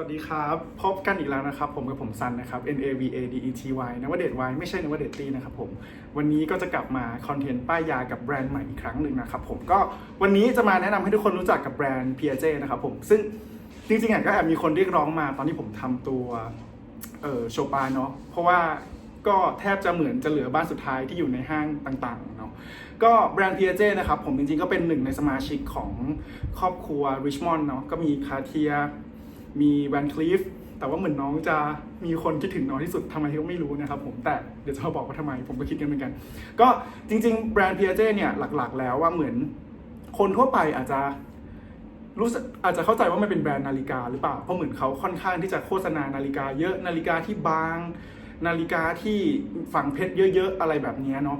วัสดีครับ พบกันอีกแล้วนะครับ ผมกับผมซันนะครับ N A V A D E T Y นวเดต Y ไม่ใช่นวเดตตีนะครับผม วันนี้ก็จะกลับมาคอนเทนต์ป้ายยากับแบรนด์ใหม่อีกครั้งหนึ่งนะครับผมก็วันนี้จะมาแนะนำให้ทุกคนรู้จักกับแบรนด์ p j นะครับผมซึ่งจริงๆอะก็แอบมีคนเรียกร้องมาตอนที่ผมทำตัวเอ่อโชปาเนาะเพราะว่าก็แทบจะเหมือนจะเหลือบ้านสุดท้ายที่อยู่ในห้างต่างๆเนาะก็แบรนด์ p j นะครับผมจริงๆก็เป็นหนึ่งในสมาชิกของครอบครัว Richmond เนาะก็มีคาเทีย มีแวนคลีฟแต่ว่าเหมือนน้องจะมีคนคิดถึงน้อยที่สุดทำไมก็ไม่รู้นะครับผมแต่เดี๋ยวจะมาบอกว่าทำไมผมก็คิดกันเหมือนกัน ก็จริงๆ แบรนด์ p j เจเนี่ยหลักๆ แล้วว่าเหมือนคนทั่วไปอาจจะรู้สึกอาจจะเข้าใจว่ามันเป็นแบรนด์นาฬิกาหรือเปล่า เพราะเหมือนเขาค่อนข้างที่จะโฆษณานาฬิกาเยอะนาฬิกาที่บาง นาฬิกาที่ฝังเพชรเยอะๆ อะไรแบบนี้เนาะ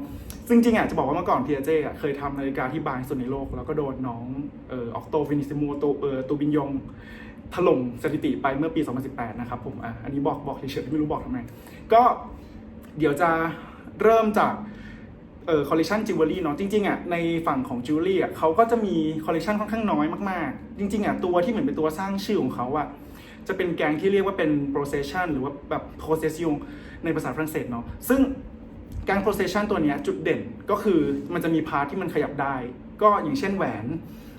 ซึ่งจริงๆอะจะบอกว่าเมื่อก่อนเพียเจอะเคยทำนาฬิกาที่บางสุดในโลก แล้วก็โดนน้องเออออกโตฟินิซิโมโตเออตูบินยง ถล่มสถิติไปเมื่อปี 2018 นะครับผมอะอันนี้บอกบอกเฉยๆไม่รู้บอกทำไม ก็เดี๋ยวจะเริ่มจากเอ่อคอลเลคชันจิวเวลรี่เนาะจริงๆอะในฝั่งของจิวเวลรี่อะเขาก็จะมีคอลเลคชันค่อนข้างน้อยมากๆ จริงๆอะตัวที่เหมือนเป็นตัวสร้างชื่อของเขาอะจะเป็นแกงที่เรียกว่าเป็น procession หรือว่าแบบ procession ในภาษาฝรั่งเศสเนาะซึ่งการ procession ตัวเนี้ยจุดเด่นก็คือมันจะมีพาร์ทที่มันขยับได้ ก็อย่างเช่นแหวน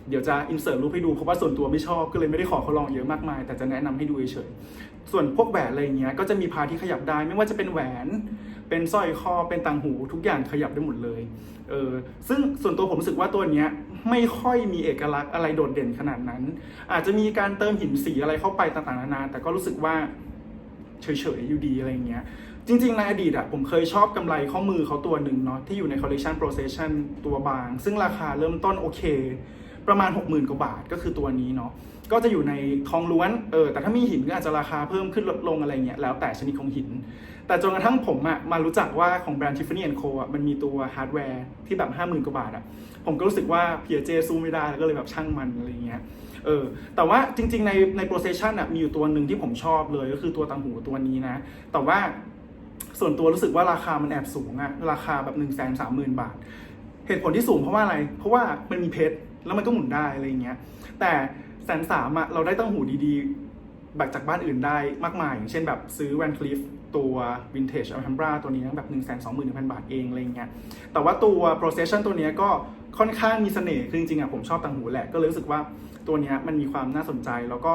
เดี๋ยวจะ insert รูปให้ดูเพราะว่าส่วนตัวไม่ชอบก็เลยไม่ได้ขอเขาลองเยอะมากมาย แต่จะแนะนำให้ดูเฉยๆส่วนพวกแหวนอะไรเงี้ยก็จะมีพาที่ขยับได้ไม่ว่าจะเป็นแหวน เป็นสร้อยคอเป็นต่างหูทุกอย่างขยับได้หมดเลยเออซึ่งส่วนตัวผมรู้สึกว่าตัวเนี้ยไม่ค่อยมีเอกลักษณ์อะไรโดดเด่นขนาดนั้น อาจจะมีการเติมหินสีอะไรเข้าไปต่างๆนานาแต่ก็รู้สึกว่าเฉยๆอยู่ดีอะไรเงี้ยจริงๆ ในอดีตอะผมเคยชอบกำไรข้อมือเขาตัวหนึ่งเนาะที่อยู่ใน collection procession ตัวบาง ซึ่งราคาเริ่มต้นโอเค ประมาณ 60,000กว่าบาทก็คือตัวนี้เนาะก็จะอยู่ในทองล้วนเออแต่ถ้ามีหินก็อาจจะราคาเพิ่มขึ้นลดลงอะไรเงี้ยแล้วแต่ชนิดของหิน แต่จนกระทั่งผมอะมารู้จักว่าของแบรนด์ Tiffany Co อะมันมีตัวฮาร์ดแวร์ที่แบบ 50,000กว่าบาทอะผมก็รู้สึกว่า Piaget สู้ไม่ได้แล้วก็เลยแบบช่างมันอะไรเงี้ยเออแต่ว่าจริง ๆ ในใน procession อะมีอยู่ตัวหนึ่งที่ผมชอบเลยก็คือตัวตังหูตัวนี้นะ แต่ว่าส่วนตัวรู้สึกว่าราคามันแอบสูงอะราคาแบบ1นึ่งแสนสามหมื่นบาท เหตุผลที่สูงเพราะว่าอะไร เพราะว่ามันมีเพชร แล้วมันก็หมุนได้อะไรเงี้ย แต่แสนสามอะเราได้ตั้งหูดีๆ แบบจากบ้านอื่นได้มากมาย อย่างเช่นแบบซื้อแวนคลิฟตัว Vintage Alhambra ตัวนี้แบบ1นึ่งแสนสองหมื่นพันบาทเองอะไรเงี้ย แต่ว่าตัว procession ตัวนี้ก็ค่อนข้างมีเสน่ห์ คือจริงๆอะผมชอบต่างหูแหละ ก็เลยรู้สึกว่าตัวนี้มันมีความน่าสนใจ แล้วก็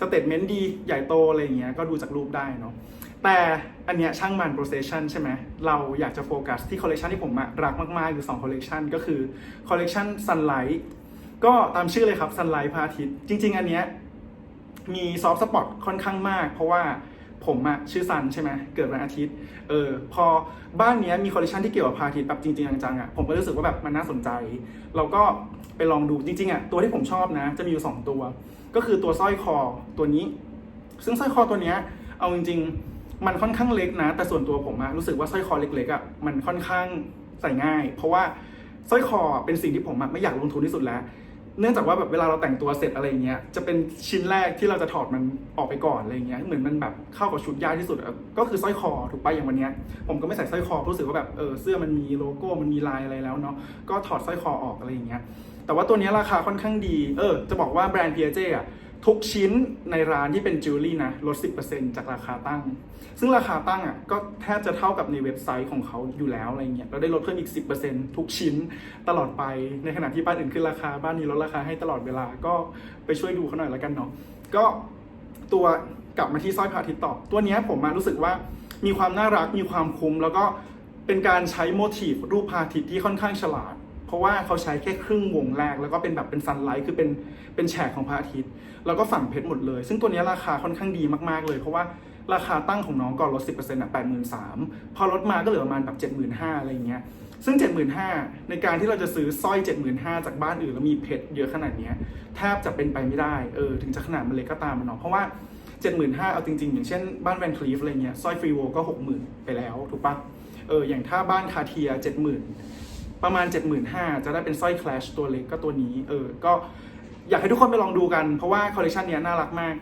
สเต t เมนต์ดีใหญ่โตอะไรเงี้ย ก็ดูจากรูปได้เนาะ แต่อันเนี้ยช่างมัน procession ใช่ไหม เราอยากจะโฟกัสที่คอลเล t ชันที่ผมอะรักมากๆ คือ2คอลเล t ชันก็คือคอลเล t ชัน sunlight ก็ตามชื่อเลยครับ sunlight พระอาทิตย์จริง ๆ อันเนี้ยมีซอฟต์สปอตค่อนข้างมาก เพราะว่าผมอะชื่อซันใช่ไหมเกิดวันอาทิตย์เออพอบ้านเนี้ยมีคอลเลคชันที่เกี่ยวกับพระอาทิตย์แบบจริงๆจังๆอะผมก็รู้สึกว่าแบบมันน่าสนใจเราก็ไปลองดูจริงๆอะตัวที่ผมชอบนะ จะมีอยู่ 2 ตัว ก็คือตัวสร้อยคอตัวนี้ ซึ่งสร้อยคอตัวเนี้ยเอาจริง ๆ มันค่อนข้างเล็กนะ แต่ส่วนตัวผมอะรู้สึกว่าสร้อยคอเล็กๆอะมันค่อนข้างใส่ง่าย เพราะว่าสร้อยคอเป็นสิ่งที่ผมไม่อยากลงทุนที่สุดแล้ว เนื่องจากว่าแบบเวลาเราแต่งตัวเสร็จอะไรเงี้ยจะเป็นชิ้นแรกที่เราจะถอดมันออกไปก่อนอะไรเงี้ยเหมือนมันแบบเข้ากับชุดยากที่สุดก็คือสร้อยคอถูกปะอย่างวันเนี้ยผมก็ไม่ใส่สร้อยคอรู้สึกว่าแบบเออเสื้อมันมีโลโก้มันมีลายอะไรแล้วเนาะก็ถอดสร้อยคอออกอะไรเงี้ยแต่ว่าตัวนี้ราคาค่อนข้างดีเออจะบอกว่าแบรนด์เทียเจอะ ทุกชิ้นในร้านที่เป็นจิวเวลรี่นะลด 10%จากราคาตั้ง ซึ่งราคาตั้งอะก็แทบจะเท่ากับในเว็บไซต์ของเขาอยู่แล้วอะไรเงี้ยเราได้ลดเพิ่มอีก 10%ทุกชิ้นตลอดไปในขณะที่บ้านอื่นขึ้นราคาบ้านนี้ลดราคาให้ตลอดเวลาก็ไปช่วยดูเขาหน่อยแล้วกันเนาะก็ตัวกลับมาที่สร้อยพาทิตย์ต่อตัวนี้ผมมารู้สึกว่ามีความน่ารักมีความคุ้มแล้วก็เป็นการใช้โมทีฟรูปพาทิตที่ค่อนข้างฉลาด เพราะว่าเขาใช้แค่ครึ่งวงแรก แล้วก็เป็นแบบเป็นซันไลท์คือเป็นเป็นแฉกของพระอาทิตย์ แล้วก็ฝั่งเพชรหมดเลย ซึ่งตัวนี้ราคาค่อนข้างดีมากๆเลย เพราะว่าราคาตั้งของน้องก่อนลด 10%อะ83,000พอลดมาก็เหลือประมาณแบบ 75,000อะไรอย่างเงี้ยซึ่ง 75,000 ในการที่เราจะซื้อสร้อย 75,000 จากบ้านอื่นแล้วมีเพชรเยอะขนาดเนี้ยแทบจะเป็นไปไม่ได้เออถึงจะขนาดมันเล็กก็ตามมันเนาะเพราะว่า 75,000 เอาจริง ๆ อย่างเช่นบ้านแวนคลีฟอะไรเงี้ยสร้อยฟรีโวก็ 60,000 ไปแล้ว ถูกปะเอออย่างถ้าบ้านคาเทีย 70,000 ประมาณ 75,000 จะได้เป็นสร้อยคลาชตัวเล็กก็ตัวนี้ เออ ก็อยากให้ทุกคนไปลองดูกัน เพราะว่าคอลเลคชันเนี้ยน่ารักมาก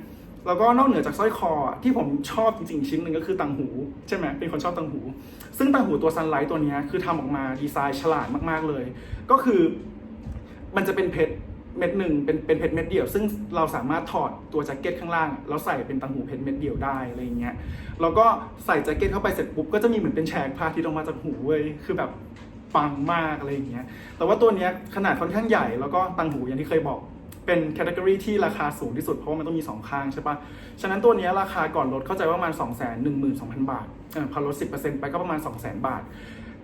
แล้วก็นอกเหนือจากสร้อยคอที่ผมชอบจริงๆ ชิ้นหนึ่งก็คือตังหู ใช่ไหมเป็นคนชอบตังหู ซึ่งตังหูตัวซันไลท์ตัวเนี้ยคือทำออกมาดีไซน์ฉลาดมากๆเลย ก็คือมันจะเป็นเพชรเม็ดหนึ่งเป็นเป็นเพชรเม็ดเดี่ยว ซึ่งเราสามารถถอดตัวแจ็คเก็ตข้างล่างแล้วใส่เป็นตังหูเพชรเม็ดเดี่ยวได้อะไรอย่างเงี้ยแล้วก็ใส่แจ็คเก็ตเข้าไปเสร็จปุ๊บก็จะมีเหมือนเป็นแฉกพาทิตออกมาจากหูเว้ยคือแบบ ปังมากอะไรอย่างเงี้ย แต่ว่าตัวเนี้ยขนาดค่อนข้างใหญ่แล้วก็ตังหูอย่างที่เคยบอกเป็นแคตตากรีที่ราคาสูงที่สุดเพราะว่ามันต้องมี 2 ข้างใช่ปะฉะนั้นตัวนี้ราคาก่อนลดเข้าใจว่าประมาณ 2 1 2 0 0 0 บาทเอพอลด 10%ไปก็ประมาณ 2 0 0 0 0 0 บาท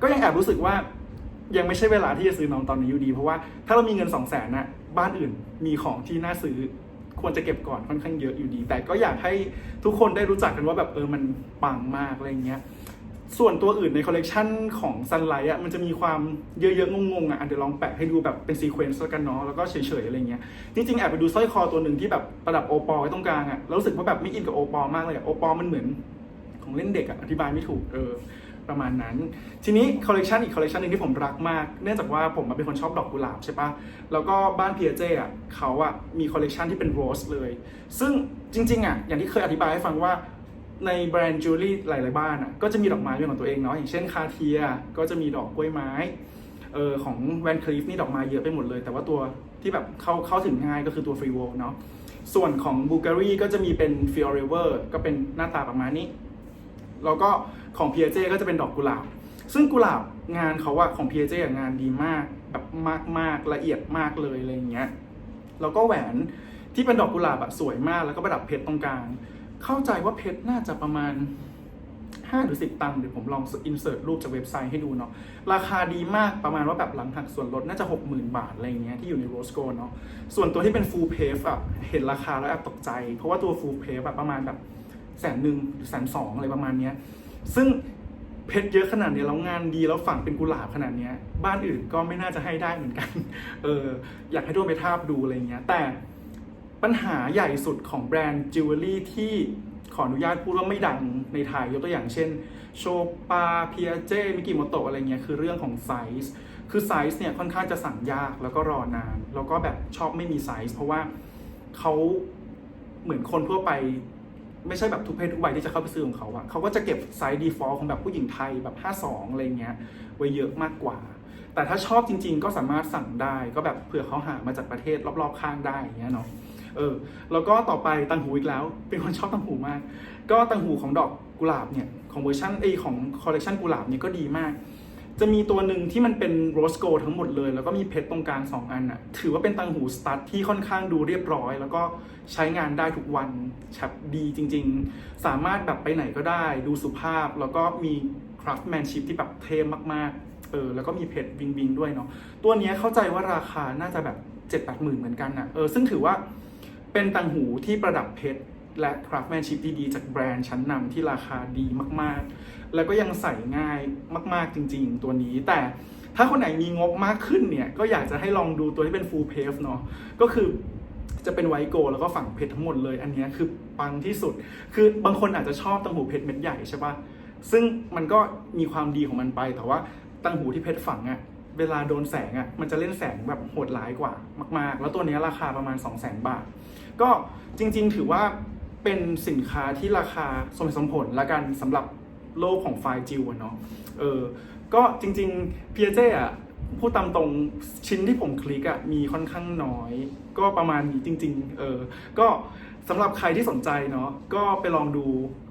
ก็ยังแอบรู้สึกว่ายังไม่ใช่เวลาที่จะซื้อน้องตอนนี้อยู่ดี เพราะว่าถ้าเรามีเงิน 2 0 0 0 0นน่ะบ้านอื่นมีของที่น่าซื้อควรจะเก็บก่อนค่อนข้างเยอะอยู่ดี แต่ก็อยากให้ทุกคนได้รู้จักกันว่าแบบเออมันปังมากอะไรเงี้ย ส่วนตัวอื่นในคอลเลกชันของซันไลท์อะมันจะมีความเยอะๆ งงๆอะเดี๋ยวลองแปะให้ดูแบบเป็นซีเควนซ์แล้วกันเนาะแล้วก็เฉยๆ อะไรเงี้ย จริงๆแอบไปดูสร้อยคอตัวหนึ่งที่แบบประดับโอปอลไว้ตรงกลางอะแล้วรู้สึกว่าแบบไม่อินกับโอปอลมากเลยโอปอลมันเหมือนของเล่นเด็กอะอธิบายไม่ถูกเออประมาณนั้น ทีนี้คอลเลกชันอีกคอลเลกชันหนึ่งที่ผมรักมาก เนื่องจากว่าผมเป็นคนชอบดอกกุหลาบใช่ปะแล้วก็บ้านเพียเจอะเขาอะมีคอลเลกชันที่เป็นโรสเลย ซึ่งจริงๆอะอย่างที่เคยอธิบายให้ฟังว่า ในแบรนด์จิวเวลรี่หลาย ๆ บ้านอะก็จะมีดอกไม้เป็นของตัวเองเนาะอย่างเช่นคาเทียก็จะมีดอกกล้วยไม้เออของแวนคลีฟนี่ดอกไม้เยอะไปหมดเลย แต่ว่าตัวที่แบบเข้าเข้าถึงง่ายก็คือตัวฟรีโวเนาะส่วนของบูการีก็จะมีเป็นฟิออเรเวอร์ก็เป็นหน้าตาประมาณนี้ แล้วก็ของ p ีเจก็จะเป็นดอกกุหลาบ ซึ่งกุหลาบงานเขาอะของ p ีเจงานดีมากแบบมากๆละเอียดมากเลยอะไรอย่างเงี้ยแล้วก็แหวนที่เป็นดอกกุหลาบอะสวยมากแล้วก็ประดับเพชรตรงกลาง เข้าใจว่าเพชรน่าจะประมาณ 5 หรือ 10 ตังค์เดี๋ยวผมลองอินเสิร์ตรูปจากเว็บไซต์ให้ดูเนาะราคาดีมากประมาณว่าแบบหลังหักส่วนลดน่าจะ 60,000 บาท อะไรเงี้ยที่อยู่ในโรสโกเนาะส่วนตัวที่เป็นฟูลเพฟอะเห็นราคาแล้วแอบตกใจ เพราะว่าตัวฟูลเพฟอะประมาณแบบแสนหนึ่งหรือแสนสองอะไรประมาณเนี้ยซึ่งเพชรเยอะขนาดเนี้ยแล้วงานดีแล้วฝังเป็นกุหลาบขนาดเนี้ยบ้านอื่นก็ไม่น่าจะให้ได้เหมือนกัน เอออยากให้ทุกคนไปทาบดูอะไรเงี้ยแต่ ปัญหาใหญ่สุดของแบรนด์จิวเวลรี่ที่ขออนุญาตพูดว่าไม่ดังในไทยยกตัวอย่างเช่น โชปาเพียเจมิกิโมโตะอะไรเงี้ยคือเรื่องของไซส์คือไซส์เนี่ยค่อนข้างจะสั่งยากแล้วก็รอนาน แล้วก็แบบชอบไม่มีไซส์เพราะว่าเขาเหมือนคนทั่วไปไม่ใช่แบบทุกเพศทุกวัยที่จะเข้าไปซื้อของเขาอะเขาก็จะเก็บไซส์ default ของแบบผู้หญิงไทยแบบ 52 อะไรเงี้ย ไว้เยอะมากกว่า แต่ถ้าชอบจริง ๆ ก็สามารถสั่งได้ ก็แบบเผื่อเขาหามาจากประเทศรอบๆข้างได้อย่างเงี้ยเนาะ เออ แล้วก็ต่อไปตังหูอีกแล้ว เป็นคนชอบตังหูมาก ก็ตังหูของดอกกุหลาบเนี่ย ของเวอร์ชันเอของคอลเลกชันกุหลาบเนี่ยก็ดีมาก จะมีตัวหนึ่งที่มันเป็นโรสโกทั้งหมดเลย แล้วก็มีเพชรตรงกลาง2อันอะถือว่าเป็นตังหูสตัดที่ค่อนข้างดูเรียบร้อย แล้วก็ใช้งานได้ทุกวันชับดีจริง ๆ สามารถแบบไปไหนก็ได้ ดูสุภาพ แล้วก็มี craftsmanship ที่แบบเท่มากๆ เออ แล้วก็มีเพชรวิงวิงด้วยเนาะ ตัวนี้เข้าใจว่าราคาน่าจะแบบ7จ็ดแปดหมื่นเหมือนกันอะ เออ ซึ่งถือว่า เป็นตังหูที่ประดับเพชรและ craftsmanship ที่ดีจากแบรนด์ชั้นนำที่ราคาดีมากๆ แล้วก็ยังใส่ง่ายมากๆจริง ๆ ตัวนี้ แต่ถ้าคนไหนมีงบมากขึ้นเนี่ย ก็อยากจะให้ลองดูตัวที่เป็น full pave เนาะก็คือจะเป็นไวโกแล้วก็ฝั่งเพชรทั้งหมดเลย อันนี้คือปังที่สุด คือบางคนอาจจะชอบตังหูเพชรเม็ดใหญ่ใช่ปะซึ่งมันก็มีความดีของมันไป แต่ว่าตังหูที่เพชรฝังอะเวลาโดนแสงอะมันจะเล่นแสงแบบโหดร้ายกว่ามาก ๆ แล้วตัวนี้ราคาประมาณ 2 0 0 0 0 0 บาท ก็จริง ๆ ถือว่าเป็นสินค้าที่ราคาสมเหตุสมผลละกันสำหรับโลกของไฟจิวเนาะเออก็จริงๆเพียเจอะพูดตามตรงชิ้นที่ผมคลิกอะมีค่อนข้างน้อย ก็ประมาณนี้จริง ๆ เออ ก็สำหรับใครที่สนใจเนาะก็ไปลองดู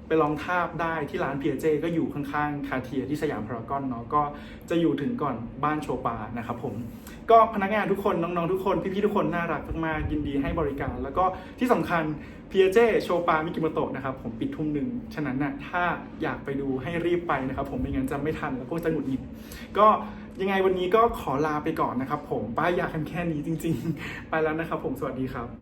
ไปลองทาบได้ที่ร้านเพียเจก็อยู่ข้างๆ คาเทียที่สยามพารากอนเนาะก็จะอยู่ถึงก่อนบ้านโชปานะครับผมก็พนักงานทุกคนน้องๆทุกคนพี่ๆทุกคนน่ารักมากๆยินดีให้บริการ แล้วก็ที่สำคัญเพียเจโชปามิกิโมโตะนะครับผมปิดทุ่มหนึ่งฉะนั้นนะ่ะถ้าอยากไปดูให้รีบไปนะครับผมไม่งั้นจะไม่ทันแล้วพวกจะหงุดหงิดก็ยังไงวันนี้ก็ขอลาไปก่อนนะครับผมป้ายยากันแค่นี้จริง ๆ ไปแล้วนะครับผมสวัสดีครับ